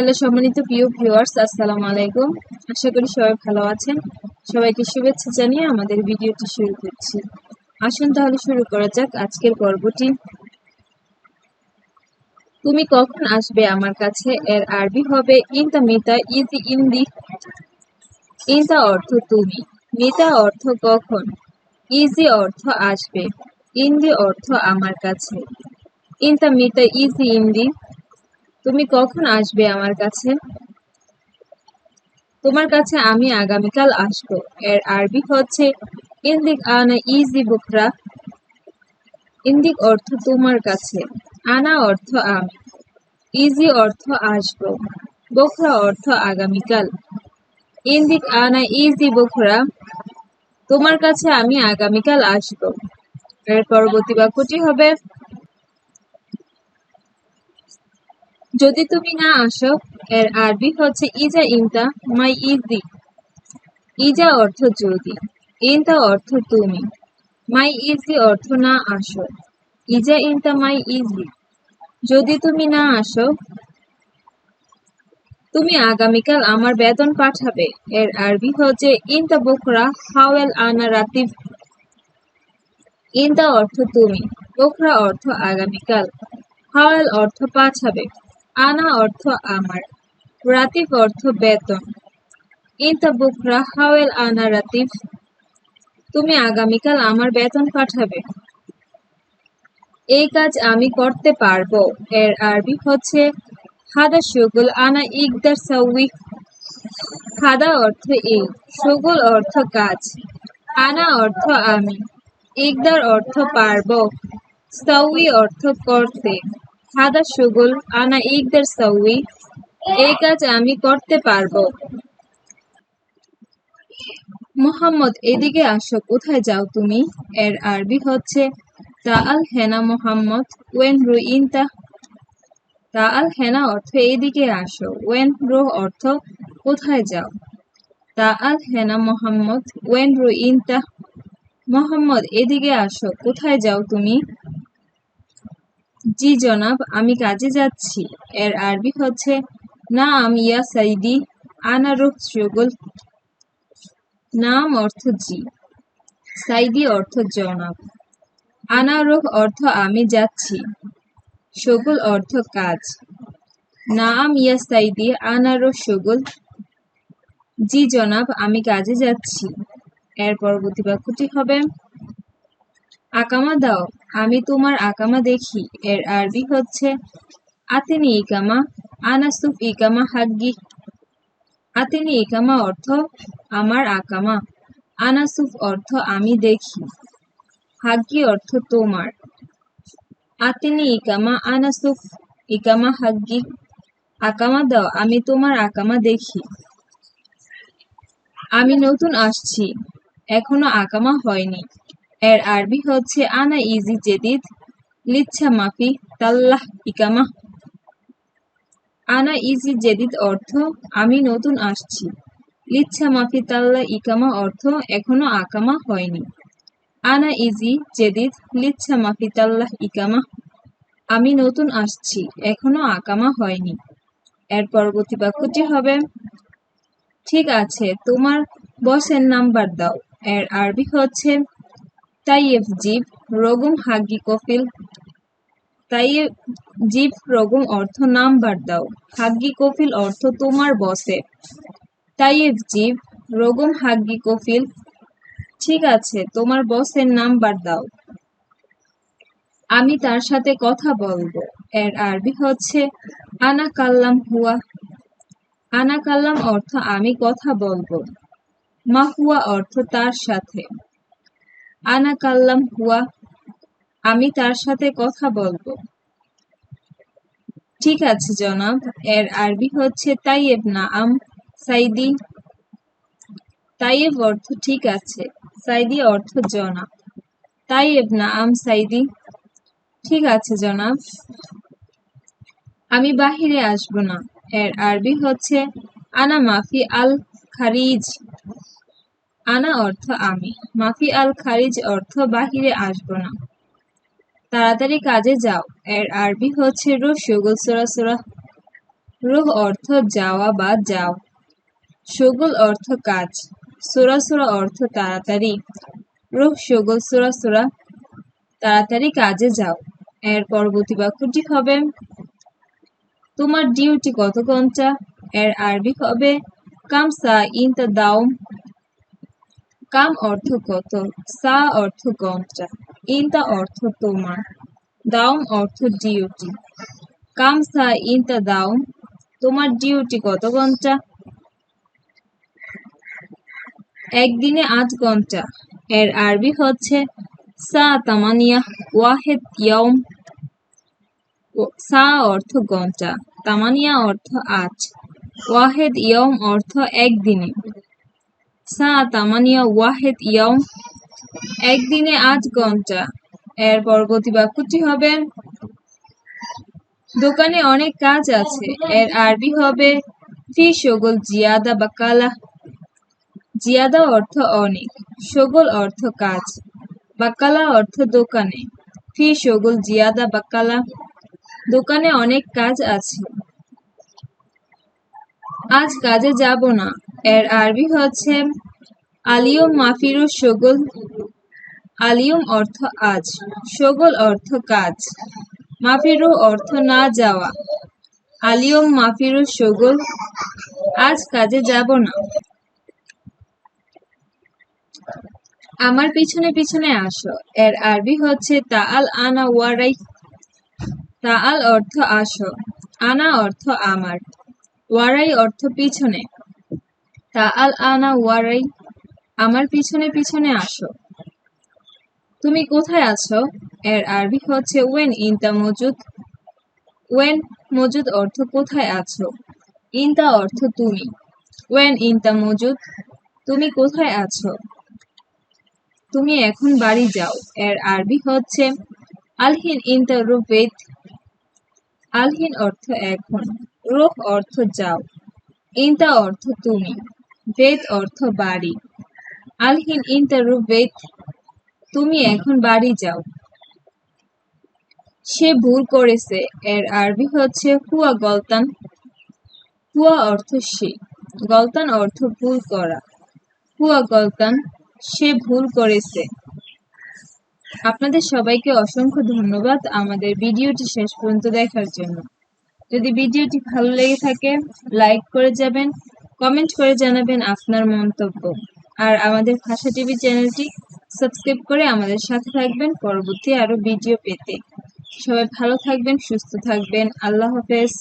Hello সম্মানিত প্রিয় viewers আসসালামু আলাইকুম। আশা করি সবাই ভালো আছেন। সবাইকে শুভেচ্ছা জানিয়ে আমাদের ভিডিওটি শুরু করছি। আসুন তাহলে শুরু করা যাক আজকের পর্বটি। তুমি কখন আসবে আমার কাছে? এর আরবি হবে, ইনতা মিতা ইজি ইন্দি ইনতা অর্থ তুমি। মিতা অর্থ কখন? ইজি অর্থ আসবে। ইন্দি অর্থ আমার কাছে। ইনতা মিতা ইজি ইন্দি তুমি কখন আসবে আমার কাছে? তোমার কাছে আমি আগামীকাল আসব। এর আরবি হচ্ছে, ইন্দিক আনা ইজি বুকরা। ইন্দিক অর্থ তোমার কাছে, আনা অর্থ আমি। ইজি অর্থ আসব বখরা অর্থ আগামীকাল। ইন্দিক আনা ইজি বখরা তোমার কাছে আমি আগামীকাল আসব। এর পরবর্তী বাক্যটি হবে যদি তুমি না আসো, এর আরবি হচ্ছে ইজা ইনতা মাই ইজি। ইজা অর্থ যদি, ইনতা অর্থ তুমি। মাই ইজি অর্থ না আসো। ইজা ইনতা মাই ইজি। যদি তুমি না আসো, তুমি আগামীকাল আমার বেতন পাঠাবে। এর আরবি হচ্ছে ইনতা বকরা হাওয়েল আনা রাতিব। ইনতা অর্থ তুমি বকরা অর্থ আগামীকাল। হাওয়েল অর্থ পাঠাবে। আনা অর্থ আমার। রাতিফ অর্থ বেতন। ইনতা বুকরা হাওয়েল আনা রাতিফ তুমি আগামীকাল আমার বেতন পাঠাবে। এই কাজ আমি করতে পারব। এর আরবি হচ্ছে, হাদা সুগুল আনা ইকদার সাউই। হাদা অর্থ এই, সুগুল অর্থ কাজ। আনা অর্থ আমি, ইকদার অর্থ পারব। সাউই অর্থ করতে। হাদা সুগুল, আনা, ইকদার সাউই এই কাজ আমি করতে পারব। মোহাম্মদ, এদিকে আসো, কোথায় যাও তুমি? এর আরবি হচ্ছে, তাআল হেনা মোহাম্মদ, ওয়েন রুইনতা তাআল হেনা অর্থ এদিকে আসো, ওয়েন রু অর্থ কোথায় যাও। তাআল হেনা মোহাম্মদ, ওয়েন রুইনতা মোহাম্মদ, এদিকে আসো, কোথায় যাও তুমি? জি, জনাব, আমি কাজে যাচ্ছি। এর আরবি হচ্ছে না আমি ইয়া সাইদি, আনা রুহ শুগুল নাম অর্থ জি। সাইদি অর্থ, জনাব। আনা রুহ অর্থ, আমি যাচ্ছি সগুল অর্থ, কাজ নাম ইয়া সাইদি, আনা রুহ সগুল জি, জনাব, আমি কাজে যাচ্ছি। এর পরবর্তী বাক্যটি হবে, আকামা দাও আমি তোমার আকামা দেখি। এর আরবি হচ্ছে, আতিনি ইকামা আনাসুফ ইকামা হাগ্গি আতিনি ইকামা অর্থ, আমার আকামা আনাসুফ অর্থ, আমি দেখি। হাগ্গি অর্থ, তোমার। আতিনি ইকামা আনাসুফ ইকামা হাগ্গি আকামা দাও, আমি তোমার আকামা দেখি। আমি নতুন আসছি। এখনও আকামা হয়নি। এর আরবি হচ্ছে, আনা ইজি জেদিদ, লিচ্ছা মাফি, তাল্লাহ ইকামা। আনা ইজি জেদিদ অর্থ, আমি নতুন আসছি। লিচ্ছা মাফি তাল্লা ইকামা অর্থ, এখনও আকামা হয়নি। আনা ইজি জেদিদ, লিচ্ছা মাফি, তাল্লাহ ইকামা। আমি নতুন আসছি, এখনও আকামা হয়নি। এর পরবর্তী বাক্যটি হবে, ঠিক আছে, তোমার বসের নাম্বার দাও। এর আরবি হচ্ছে অর্থ নাম্বার দাও অর্থ তোমার বসে। ঠিক আছে, তোমার বসের নাম্বার দাও। আমি তার সাথে কথা বলব। এর আরবি হচ্ছে, আনা কাল্লাম হুয়া। আনা কাল্লাম অর্থ আমি কথা বলব। মাহুয়া অর্থ তার সাথে। আনা কাল্লাম হুয়া, আমি তার সাথে কথা বলব। ঠিক আছে, জনাব। এর আরবি হচ্ছে তাইয়েব না আম সাইদি। তাইয়েব অর্থ ঠিক আছে, সাইদি অর্থ জনাব। তাইয়েব না আম সাইদি। ঠিক আছে, জনাব। আমি বাহিরে আসব না। এর আরবি হচ্ছে, আনা মাফি আল খারিজ। আনা অর্থ আমি, মাফি আল খারিজ অর্থ বাহিরে আসব না। তাড়াতাড়ি কাজে যাও। এর আরবি হচ্ছে রু সুগুল সোরা সোরা রুহ অর্থ যাওয়া বা যাও। সগুল অর্থ কাজ, সুরা সুরা অর্থ তাড়াতাড়ি। রুহ, সগুল সুরা সুরা, তাড়াতাড়ি কাজে যাও। এর পরবর্তী বাক্যটি হবে, তোমার ডিউটি কত ঘণ্টা এর আরবি হবে কাম সা ইনতা দাও কাম অর্থ কত? সা অর্থ ঘণ্টা ইনতা অর্থ তোমার। দাউম অর্থ ডিউটি কাম সা ইনতা দাউম তোমার ডিউটি কত ঘণ্টা একদিনে আট ঘণ্টা এর আরবি হচ্ছে সা তামানিয়া, ওয়াহেদ ইয়ম সা অর্থ ঘণ্টা তামানিয়া অর্থ আট। ওয়াহেদ ইয়ম অর্থ একদিনে। সা তামানিয়া ওয়াহেদ ইয়ম একদিনে আট ঘণ্টা এর পরবর্তী বাক্যটি হবে। দোকানে অনেক কাজ আছে। এর আরবি হবে ফি সগল জিয়াদা বাকালা জিয়াদা অর্থ অনেক। সগল অর্থ কাজ। বাকালা অর্থ দোকানে। ফি সগল জিয়াদা বাকালা দোকানে অনেক কাজ আছে। আজ কাজে যাব না। এর আরবি হচ্ছে, আলিয়ম মাফিরু সগল আলিয়ম অর্থ আজ সগল অর্থ কাজ। মাফিরু অর্থ না যাওয়া। আলিয়ম মাফিরু সগল আজ কাজে যাব না। আমার পিছনে পিছনে আসো। এর আরবি হচ্ছে, তাআল আনা ওয়ারাই তাআল অর্থ আসো, আনা অর্থ আমার। ওয়ারাই অর্থ পিছনে। তাআল আনা ওয়ারাই, আমার পিছনে পিছনে আসো। তুমি কোথায় আছো? এর আরবি হচ্ছে ওয়েন ইনতা মজুদ। ওয়েন মজুদ অর্থ কোথায় আছো? ইনতা অর্থ তুমি। ওয়েন ইনতা মজুদ, তুমি কোথায় আছো? তুমি এখন বাড়ি যাও। এর আরবি হচ্ছে আলহিন ইনতা রুবেদ। আলহিন অর্থ এখন। রুহ অর্থ যাও। ইনতা অর্থ তুমি, বেদ অর্থ বাড়ি। আলহিন ইনতা রুবেদ তুমি এখন বাড়ি যাও। সে ভুল করেছে, এর আরবি হচ্ছে হুয়া গলতান। হুয়া অর্থ সে, গলতান অর্থ ভুল করা। হুয়া গলতান, সে ভুল করেছে। আপনাদের সবাইকে অসংখ্য ধন্যবাদ আমাদের ভিডিওটি শেষ পর্যন্ত দেখার জন্য। যদি ভিডিওটি ভালো লেগে থাকে লাইক করে যাবেন কমেন্ট করে জানাবেন আপনার মন্তব্য। আর আমাদের ভাষা টিভি চ্যানেলটি সাবস্ক্রাইব করে আমাদের সাথে থাকবেন পরবর্তী আরও ভিডিও পেতে। সবাই ভালো থাকবেন, সুস্থ থাকবেন। আল্লাহ হাফেজ।